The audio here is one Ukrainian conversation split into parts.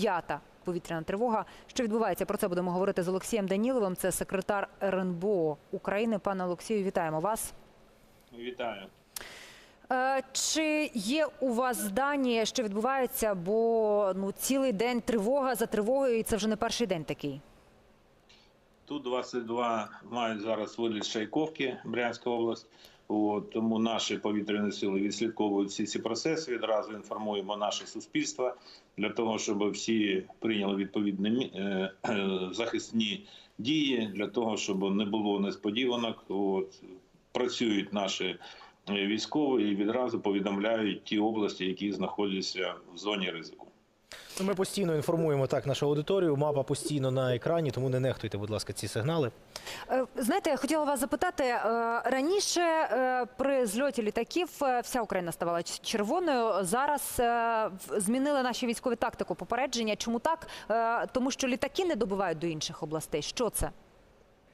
п'ята повітряна тривога. Що відбувається? Про це будемо говорити з Олексієм Даніловим. Це секретар РНБО України. Пане Олексію, вітаємо вас. Вітаю. Е, Чи є у вас дані, що відбувається? Бо ну цілий день тривога за тривогою, і це вже не перший день такий. Ту-22 мають зараз виліт Шайковки, Брянська область. От, тому наші повітряні сили відслідковують всі ці процеси. Відразу інформуємо наше суспільство для того, щоб всі прийняли відповідні е, е, захисні дії, для того, щоб не було несподіванок. От, працюють наші е, військові і відразу повідомляють ті області, які знаходяться в зоні ризику. Ну, Ми постійно інформуємо так нашу аудиторію. Мапа постійно на екрані, тому не нехтуйте, будь ласка, ці сигнали. Е, Знаєте, я хотіла вас запитати е, раніше е, при зльоті літаків вся Україна ставала червоною. Зараз змінили наші військові тактику попередження. Чому так? Тому що літаки не добивають до інших областей. Що це?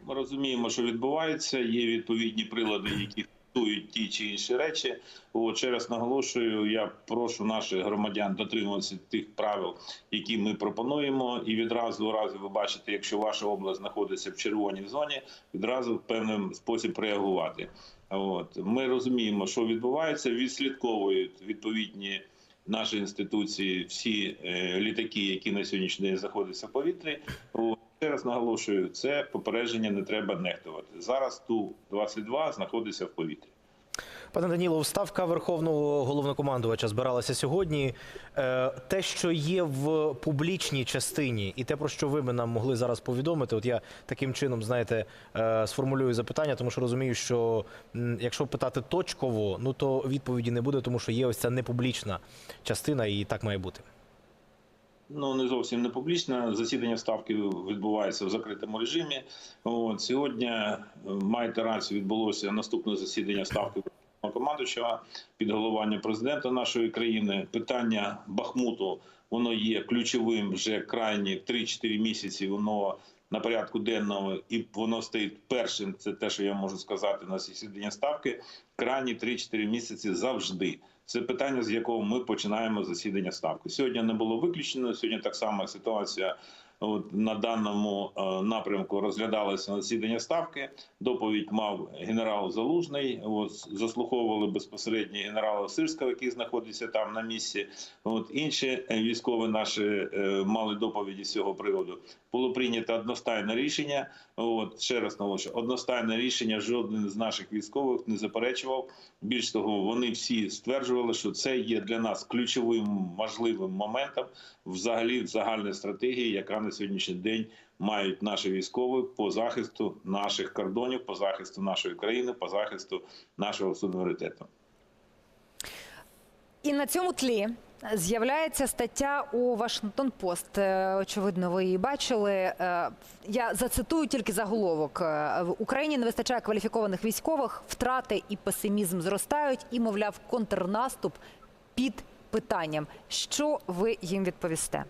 Ми розуміємо, що відбувається. Є відповідні прилади, які фіксують ті чи інші речі. От, ще раз наголошую, я прошу наших громадян дотримуватися тих правил, які ми пропонуємо. І відразу, у разі ви бачите, якщо ваша область знаходиться в червоній зоні, відразу в певним спосіб реагувати. От ми розуміємо, що відбувається, відслідковують відповідні. Наші інституції, всі е, літаки, які на сьогоднішній день знаходяться в повітрі, От, Ще раз наголошую, це попередження не треба нехтувати. Зараз ту 22 знаходиться в повітрі. Пане Данілов, ставка верховного головнокомандувача збиралася сьогодні. Е, Те, що є в публічній частині, і те, про що ви нам могли зараз повідомити, от я таким чином, знаєте, е, сформулюю запитання, тому що розумію, що якщо питати точково, ну то відповіді не буде, тому що є ось ця непублічна частина, і так має бути. Ну не зовсім не публічне. Засідання ставки відбувається в закритому режимі. От сьогодні е, маєте рацію, відбулося наступне засідання ставки командуючого під головуванням президента нашої країни. Питання Бахмуту воно є ключовим вже крайні 3-4 місяці. Воно на порядку денному, і воно стоїть першим. Це те, що я можу сказати на засідання ставки. Крайні 3-4 місяці завжди. Це питання, з якого ми починаємо засідання ставки. Сьогодні не було виключено. Сьогодні так само ситуація от, на даному е, напрямку розглядалася на засідання ставки. Доповідь мав генерал Залужний. От, заслуховували безпосередньо генерала Сирського, який знаходиться там на місці. От інші військові наші е, мали доповіді з цього приводу. Було прийнято одностайне рішення. От ще раз наголошую, одностайне рішення жоден з наших військових не заперечував. Більш того, вони всі стверджували, що це є для нас ключовим можливим моментом взагалі в загальній стратегії, яка на сьогоднішній день мають наші військові по захисту наших кордонів, по захисту нашої країни, по захисту нашого суверенітету. І на цьому тлі з'являється стаття у Вашингтон Пост. Е, Очевидно, ви її бачили. Е, Я зацитую тільки заголовок: Е, в Україні не вистачає кваліфікованих військових, втрати і песимізм зростають, і мовляв, контрнаступ під питанням. Що ви їм відповісте?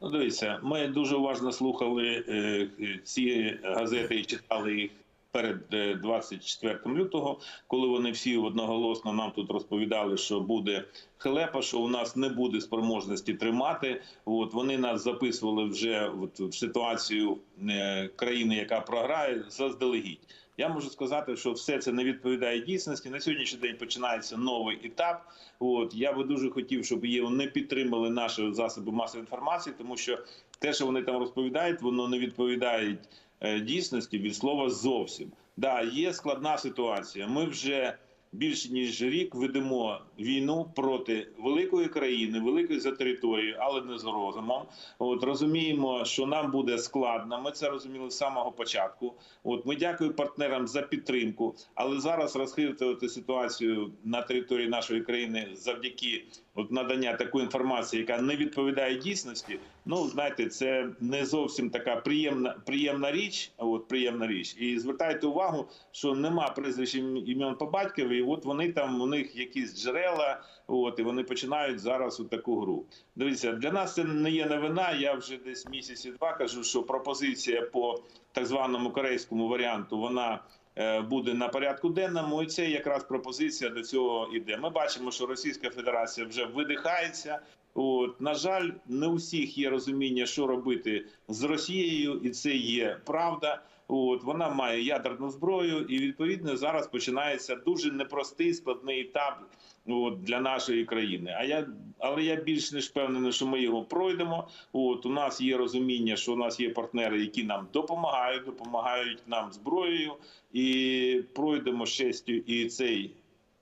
Ну, дивіться, ми дуже уважно слухали е, ці газети і читали їх перед е, 24 лютого, коли вони всі одноголосно нам тут розповідали, що буде хлепа, що у нас не буде спроможності тримати. От вони нас записували вже от, в ситуацію е, країни, яка програє, заздалегідь. Я можу сказати, що все це не відповідає дійсності. На сьогоднішній день починається новий етап. От я би дуже хотів, щоб її не підтримали наші засоби масової інформації, тому що те, що вони там розповідають, воно не відповідає е, дійсності від слова зовсім. Да, є складна ситуація. Ми вже більше ніж рік ведемо війну проти великої країни, великої за територією, але не з розумом. От розуміємо, що нам буде складно. Ми це розуміли з самого початку. От ми дякуємо партнерам за підтримку, але зараз розхитувати ситуацію на території нашої країни завдяки от надання такої інформації, яка не відповідає дійсності. Ну знаєте, це не зовсім така приємна приємна річ. От приємна річ, і звертайте увагу, що нема прізвищ ім- імен по батькові. І от вони там у них якісь джерела. От і вони починають зараз у таку гру. Дивіться, для нас це не є новина. Я вже десь місяці два кажу, що пропозиція по так званому корейському варіанту вона е, буде на порядку денному, і це якраз пропозиція до цього іде. Ми бачимо, що Російська Федерація вже видихається. От на жаль, не у всіх є розуміння, що робити з Росією, і це є правда. От вона має ядерну зброю, і відповідно зараз починається дуже непростий складний етап от, для нашої країни. А я але я більш ніж впевнений, що ми його пройдемо. От у нас є розуміння, що у нас є партнери, які нам допомагають, допомагають нам зброєю, і пройдемо з і цей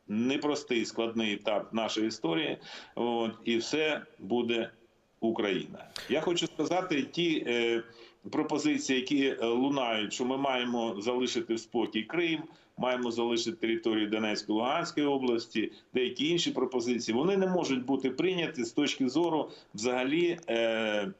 непростий складний етап нашої історії. От і все буде Україна. Я хочу сказати ті. Е, Пропозиції, які е, лунають, що ми маємо залишити в спокій Крим, маємо залишити територію Донецької Луганської області, деякі інші пропозиції, вони не можуть бути прийняті з точки зору взагалі. Е-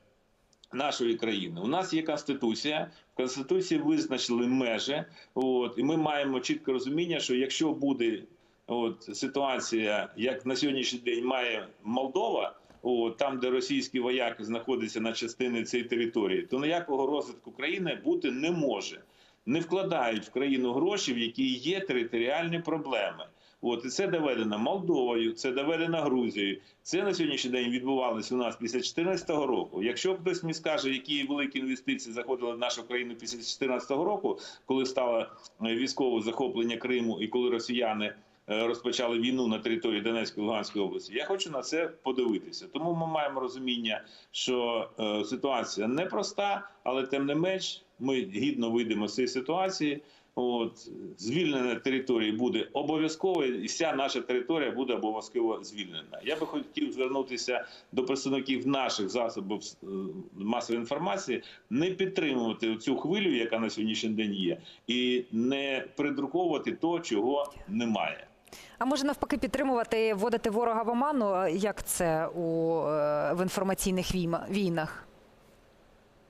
Нашої країни у нас є конституція. В конституції визначили межі. От і ми маємо чітке розуміння, що якщо буде от ситуація, як на сьогоднішній день має Молдова, от, там, де російські вояки знаходяться на частині цієї території, то ніякого розвитку країни бути не може. Не вкладають в країну гроші, в які є територіальні проблеми. От і це доведено Молдовою, це доведено Грузією. Це на сьогоднішній день відбувалося у нас після 2014 року. Якщо хтось мені скаже, які великі інвестиції заходили в нашу країну після 2014 року, коли стало е, військове захоплення Криму і коли росіяни розпочали війну на території Донецької Луганської області, я хочу на це подивитися. Тому ми маємо розуміння, що е, ситуація непроста, але тим не менш ми гідно вийдемо з цієї ситуації. От звільнення території буде обов'язково, і вся наша територія буде обов'язково звільнена. Я би хотів звернутися до представників наших засобів е, масової інформації, не підтримувати цю хвилю, яка на сьогоднішній день є, і не придруковувати то, чого немає. А може навпаки підтримувати, вводити ворога в оману, як це у е, в інформаційних війнах?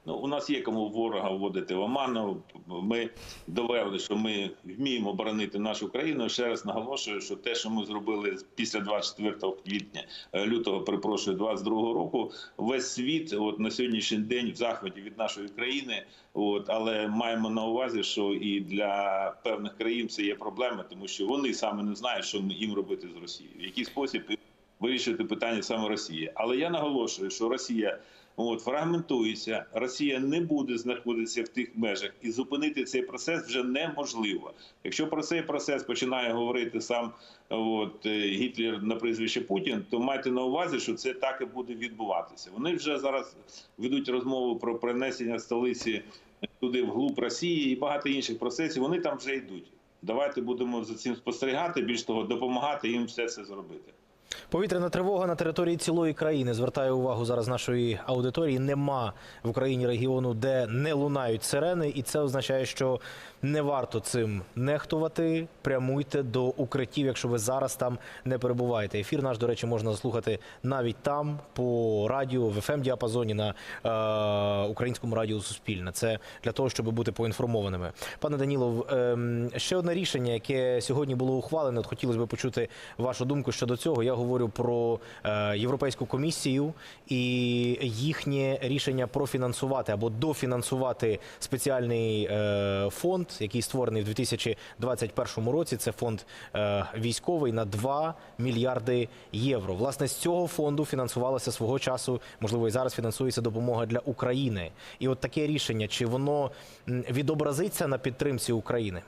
Ну, у нас є кому ворога вводити в оману. Ми довели, що ми вміємо боронити нашу країну. Ще раз наголошую, що те, що ми зробили після 24 квітня, е, лютого, перепрошую, 22 року, весь світ, от на сьогоднішній день в захваті від нашої країни. От але маємо на увазі, що і для певних країн це є проблема, тому що вони саме не знають, що їм робити з Росією, в який спосіб вирішити питання саме Росії. Але я наголошую, що Росія. От фрагментується, Росія не буде знаходитися в тих межах, і зупинити цей процес вже неможливо. Якщо про цей процес починає говорити сам от е, Гітлер на прізвище Путін, то майте на увазі, що це так і буде відбуватися. Вони вже зараз ведуть розмову про перенесення столиці туди вглуб Росії і багато інших процесів. Вони там вже йдуть. Давайте будемо за цим спостерігати. Більш того, допомагати їм все це зробити. Повітряна тривога на території цілої країни. Звертаю увагу зараз нашої аудиторії. Нема в Україні регіону, де не лунають сирени, і це означає, що не варто цим нехтувати. Прямуйте до укриттів, якщо ви зараз там не перебуваєте. Ефір наш, до речі, можна слухати навіть там по радіо в fm діапазоні на е, українському радіо Суспільне. Це для того, щоб бути поінформованими. Пане Данілов, ем, ще одне рішення, яке сьогодні було ухвалене. От хотілося б почути вашу думку щодо цього. Я говорю про е, Європейську комісію і їхнє рішення профінансувати або дофінансувати спеціальний е, фонд, який створений в 2021 році. Це фонд е, військовий на 2 мільярди євро. Власне, з цього фонду фінансувалася свого часу, можливо, і зараз фінансується допомога для України. І от таке рішення, чи воно відобразиться на підтримці України?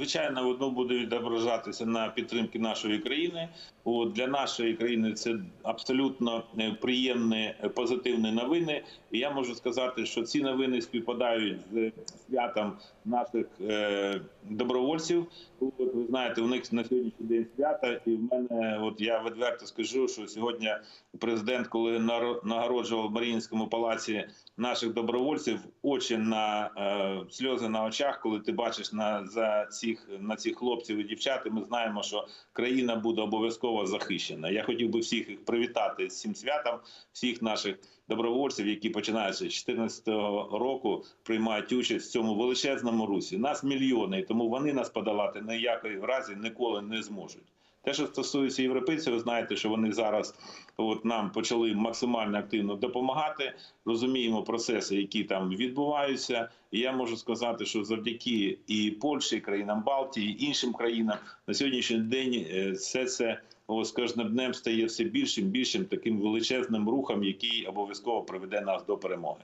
Звичайно, воно буде відображатися на підтримки нашої країни. От для нашої країни це абсолютно е, приємні е, позитивні новини. І я можу сказати, що ці новини співпадають з святом наших е, добровольців. От, ви знаєте, у них на сьогоднішній день свята, і в мене, от я відверто скажу, що сьогодні президент, коли нагороджував в Маріїнському палаці наших добровольців, очі на е, сльози на очах, коли ти бачиш на за цих на цих хлопців і дівчат, і ми знаємо, що країна буде обов'язково захищена. Я хотів би всіх їх привітати з цим святом, всіх наших добровольців, які починаючи з 2014 року приймають участь в цьому величезному русі. Нас мільйони, тому вони нас подолати ніякої разі ніколи не зможуть. Те, що стосується європейців, ви знаєте, що вони зараз от нам почали максимально активно допомагати. Розуміємо процеси, які там відбуваються. І я можу сказати, що завдяки і Польщі, і країнам Балтії, і іншим країнам на сьогоднішній день е, все це о, з кожним днем стає все більшим, більшим таким величезним рухом, який обов'язково приведе нас до перемоги.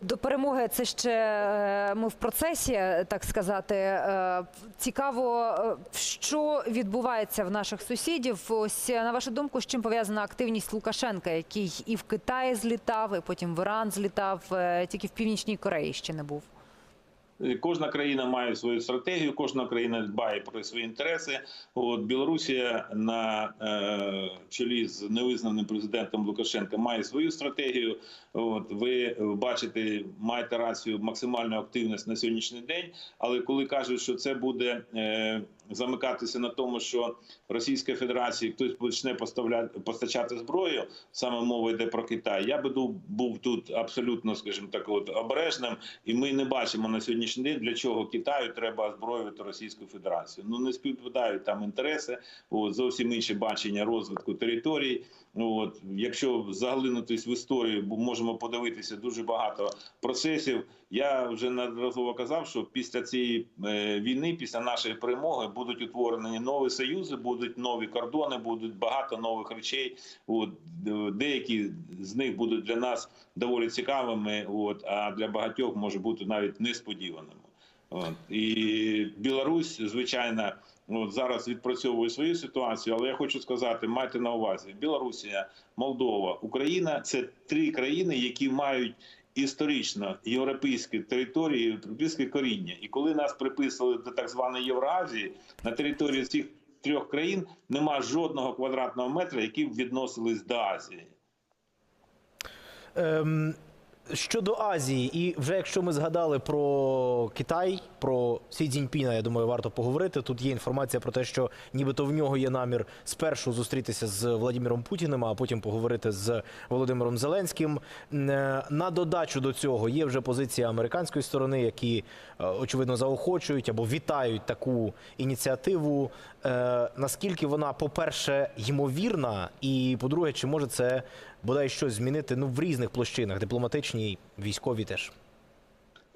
До перемоги це ще е, ми в процесі, так сказати. Е, Цікаво, е, що відбувається в наших сусідів. Ось е, на вашу думку, з чим пов'язана активність Лукашенка, який і в Китаї злітав, і потім в Іран злітав, е, тільки в Північній Кореї ще не був. Е, Кожна країна має свою стратегію, кожна країна дбає про свої інтереси. От Білорусія на е, чолі з невизнаним президентом Лукашенка має свою стратегію. От ви бачите, маєте рацію максимальну активність на сьогоднішній день. Але коли кажуть, що це буде е, замикатися на тому, що Російська Федерація хтось почне поставляти постачати зброю, саме мова йде про Китай. Я би був тут абсолютно, скажімо так, от обережним, і ми не бачимо на сьогоднішній день, для чого Китаю треба озброювати Російську Федерацію. Ну не співпадають там інтереси, от, зовсім інше бачення розвитку територій. От якщо заглинутись в історію, бо можемо подивитися дуже багато процесів. Я вже неодноразово казав, що після цієї е, війни, після нашої перемоги, будуть утворені нові союзи, будуть нові кордони, будуть багато нових речей. От деякі з них будуть для нас доволі цікавими. От а для багатьох може бути навіть несподіваними. От і Білорусь, звичайно, от зараз відпрацьовує свою ситуацію, але я хочу сказати, майте на увазі: Білорусія, Молдова, Україна це три країни, які мають історично європейські території, європейське коріння. І коли нас приписували до так званої Євразії, на території цих трьох країн нема жодного квадратного метра, які б відносились до Азії. Ем, щодо Азії, і вже якщо ми згадали про Китай, про Сі Цзіньпіна, я думаю, варто поговорити. Тут є інформація про те, що нібито в нього є намір спершу зустрітися з Владимиром Путіним, а потім поговорити з Володимиром Зеленським. Е, На додачу до цього є вже позиція американської сторони, які е, очевидно заохочують або вітають таку ініціативу. Е, Наскільки вона, по-перше, ймовірна, і по-друге, чи може це бодай щось змінити ну в різних площинах, дипломатичній, військовій теж.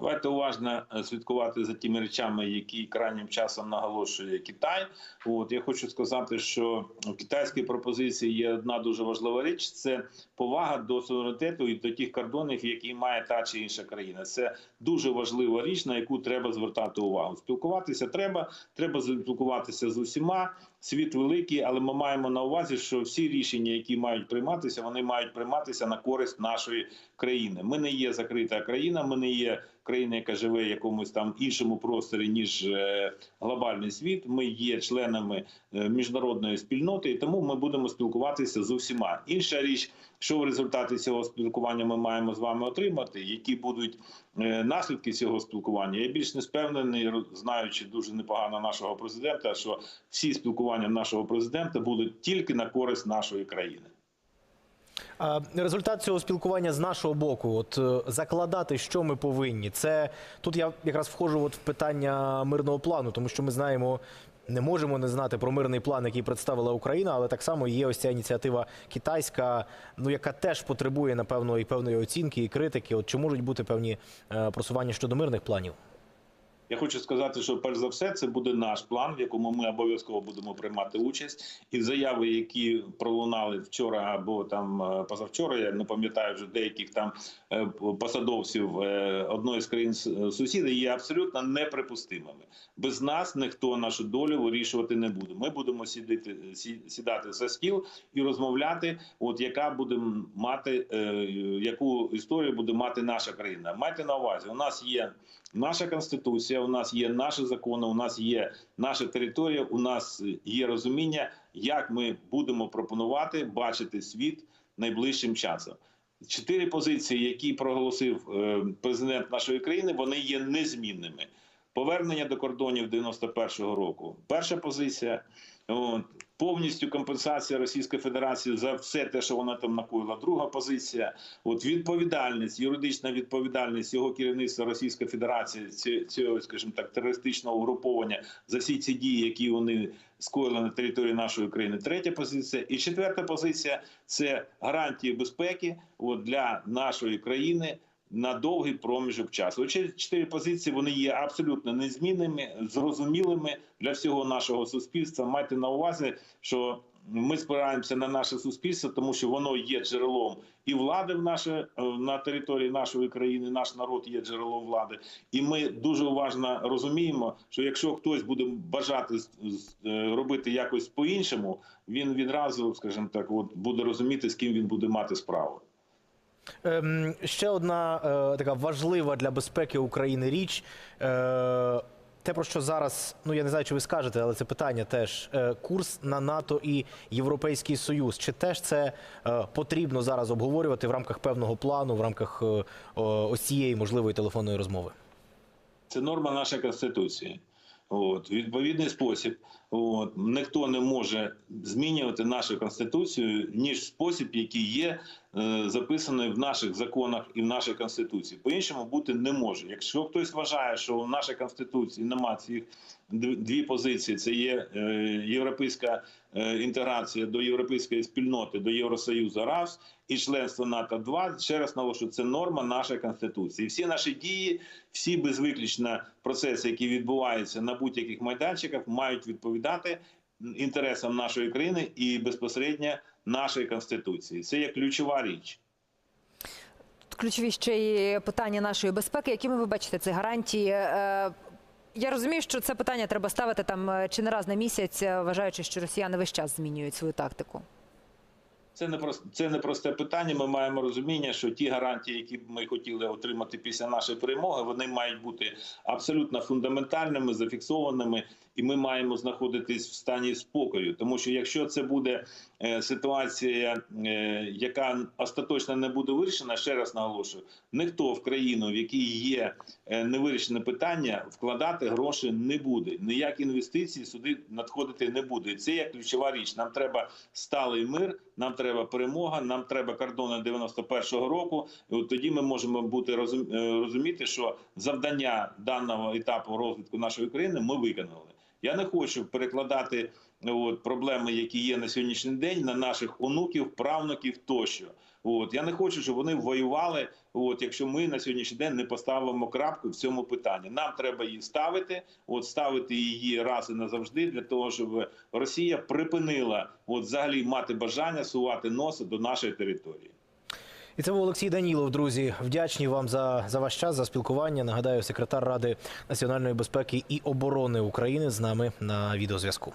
Давайте уважно е, слідкувати за тими речами, які крайнім часом наголошує Китай. От я хочу сказати, що в китайській пропозиції є одна дуже важлива річ: це повага до суверенітету і до тих кордонів, які має та чи інша країна. Це дуже важлива річ, на яку треба звертати увагу. Спілкуватися треба, треба спілкуватися з усіма. Світ великий, але ми маємо на увазі, що всі рішення, які мають прийматися, вони мають прийматися на користь нашої країни. Ми не є закрита країна, ми не є країна, яка живе в якомусь там іншому просторі ніж е, глобальний світ. Ми є членами е, міжнародної спільноти, і тому ми будемо спілкуватися з усіма. Інша річ, що в результаті цього спілкування ми маємо з вами отримати, які будуть е, наслідки цього спілкування. Я більш не спевнений, знаючи дуже непогано нашого президента, що всі спілкування нашого президента будуть тільки на користь нашої країни. Результат цього спілкування з нашого боку, от е, закладати, що ми повинні, це тут я якраз входжу от в питання мирного плану, тому що ми знаємо. Не можемо не знати про мирний план, який представила Україна, але так само є ось ця ініціатива китайська, ну яка теж потребує напевно і певної оцінки і критики. От чи можуть бути певні е, просування щодо мирних планів? Я хочу сказати, що перш за все це буде наш план, в якому ми обов'язково будемо приймати участь. І заяви, які пролунали вчора або там е, позавчора, я не пам'ятаю вже деяких там е, посадовців е, одної з країн сусідів, є абсолютно неприпустимими. Без нас ніхто нашу долю вирішувати не буде. Ми будемо сідати сі- сідати за стіл і розмовляти. От яка буде мати яку історію буде мати наша країна? Майте на увазі, у нас є наша конституція, у нас є наші закони, у нас є наша територія, у нас є розуміння, як ми будемо пропонувати бачити світ найближчим часом. Чотири позиції, які проголосив е, президент нашої країни, вони є незмінними. Повернення до кордонів 91-го року. Перша позиція. Повністю компенсація Російської Федерації за все те, що вона там накоїла. Друга позиція. От відповідальність, юридична відповідальність його керівництва Російської Федерації ці- цього, скажімо так, терористичного угруповання за всі ці дії, які вони скоїли на території нашої країни. Третя позиція і четверта позиція це гарантії безпеки от, для нашої країни. На довгий проміжок часу. Оці чотири позиції вони є абсолютно незмінними, зрозумілими для всього нашого суспільства. Майте на увазі, що ми спираємося на наше суспільство, тому що воно є джерелом і влади в наше е, на території нашої країни. Наш народ є джерелом влади, і ми дуже уважно розуміємо, що якщо хтось буде бажати е, робити якось по-іншому, він відразу, скажімо так, от буде розуміти, з ким він буде мати справу. Ем, ще одна е, така важлива для безпеки України річ. Е, те, про що зараз, ну я не знаю, чи ви скажете, але це питання теж. Е, курс на НАТО і Європейський Союз. Чи теж це е, потрібно зараз обговорювати в рамках певного плану, в рамках е, ось цієї можливої телефонної розмови? Це норма нашої конституції. От відповідний спосіб, от ніхто не може змінювати нашу конституцію ніж спосіб, який є е, записаний в наших законах і в нашій конституції. По іншому бути не може. Якщо хтось вважає, що в нашій конституції немає цих дві позиції: це є е, європейська е, інтеграція до європейської спільноти, до Євросоюзу, раз і членство НАТО. Два ще раз наголошую, це норма нашої конституції. Всі наші дії, всі безвиключно процеси, які відбуваються на будь-яких майданчиках, мають відповідати інтересам нашої країни і безпосередньо нашої конституції. Це є ключова річ. Ключові ще й питання нашої безпеки. Якими ви бачите ці гарантії? Е, Я розумію, що це питання треба ставити там е, чи не раз на місяць, е, вважаючи, що росіяни весь час змінюють свою тактику. Це не прос- це не просте питання. Ми маємо розуміння, що ті гарантії, які б ми хотіли отримати після нашої перемоги, вони мають бути абсолютно фундаментальними, зафіксованими, і ми маємо знаходитись в стані спокою. Тому що якщо це буде ситуація, е, яка остаточно не буде вирішена, ще раз наголошую, ніхто в країну, в якій є е, невирішене питання, вкладати гроші не буде. Ніякі інвестиції сюди надходити не буде. Це є ключова річ. Нам треба сталий мир, нам треба перемога, нам треба кордони 91-го року. І от тоді ми можемо бути розум- е, розуміти, що завдання даного етапу розвитку нашої країни ми виконали. Я не хочу перекладати от, проблеми, які є на сьогоднішній день, на наших онуків, правнуків тощо. От я не хочу, щоб вони воювали. От якщо ми на сьогоднішній день не поставимо крапку в цьому питанні, нам треба її ставити, от ставити її раз і назавжди, для того, щоб Росія припинила от взагалі мати бажання сувати носи до нашої території. І це був Олексій Данілов. Друзі, вдячні вам за, за ваш час, за спілкування. Нагадаю, секретар Ради національної безпеки і оборони України з нами на відеозв'язку.